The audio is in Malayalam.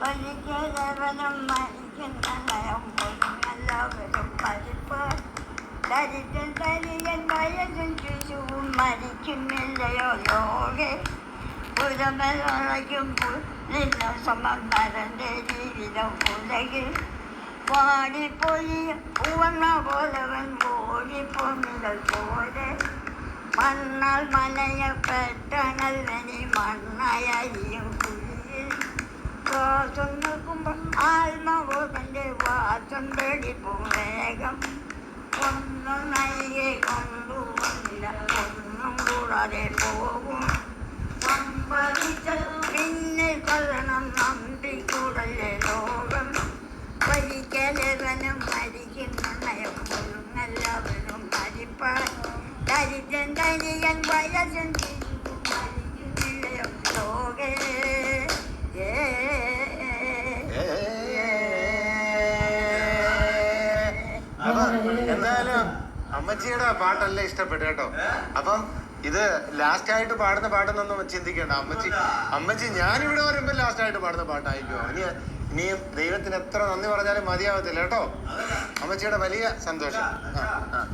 വലിക്കേവനും മരിക്കുന്ന നയം പോലും എല്ലാവരും മരിപ്പ് ദരിദ്രൻ തരികൻ വയതും ശിശുവും മരിക്കുന്നില്ലയോ ലോകെ പുരമലയ്ക്കും നിന്ന സമം നരന്റെ ജീവിതം ഉലകിൽ വാടിപ്പൊലിയും പൂവണ്ണ പോലവൻ ഓടിപ്പൊന്നികൾ പോലെ മണ്ണാൽ മനയപ്പെട്ടണൽ മണ്ണയരിയും ശ്വാസം നിൽക്കുമ്പോൾ ആത്മബോധന്റെ വാസം തേടി വേഗം. ഒന്നും നൽകി കൊണ്ടുവന്നില്ല ഒന്നും കൂടാതെ പോകും. സംഭവിച്ചത് പിന്നെ കൊല്ലണം നമ്പി കൂടല്ലേ ലോകം. ഒരിക്കലവനും മരിക്കുന്ന നയം പോലും എല്ലാവരും മരിപ്പാൻ ദരിദ്രൻ ധനികൻ വയസ്സൻ അമ്മച്ചിയുടെ പാട്ടല്ലേ ഇഷ്ടപ്പെട്ടു കേട്ടോ. അപ്പം ഇത് ലാസ്റ്റ് ആയിട്ട് പാടുന്ന പാട്ടെന്നൊന്നും ചിന്തിക്കണ്ട. അമ്മച്ചി അമ്മച്ചി ഞാനിവിടെ വരുമ്പോ ലാസ്റ്റ് ആയിട്ട് പാടുന്ന പാട്ടായിരിക്കും. ഇനി ഇനിയും ദൈവത്തിന് എത്ര നന്ദി പറഞ്ഞാലും മതിയാവത്തില്ല കേട്ടോ. അമ്മച്ചിയുടെ വലിയ സന്തോഷം. ആ ആ.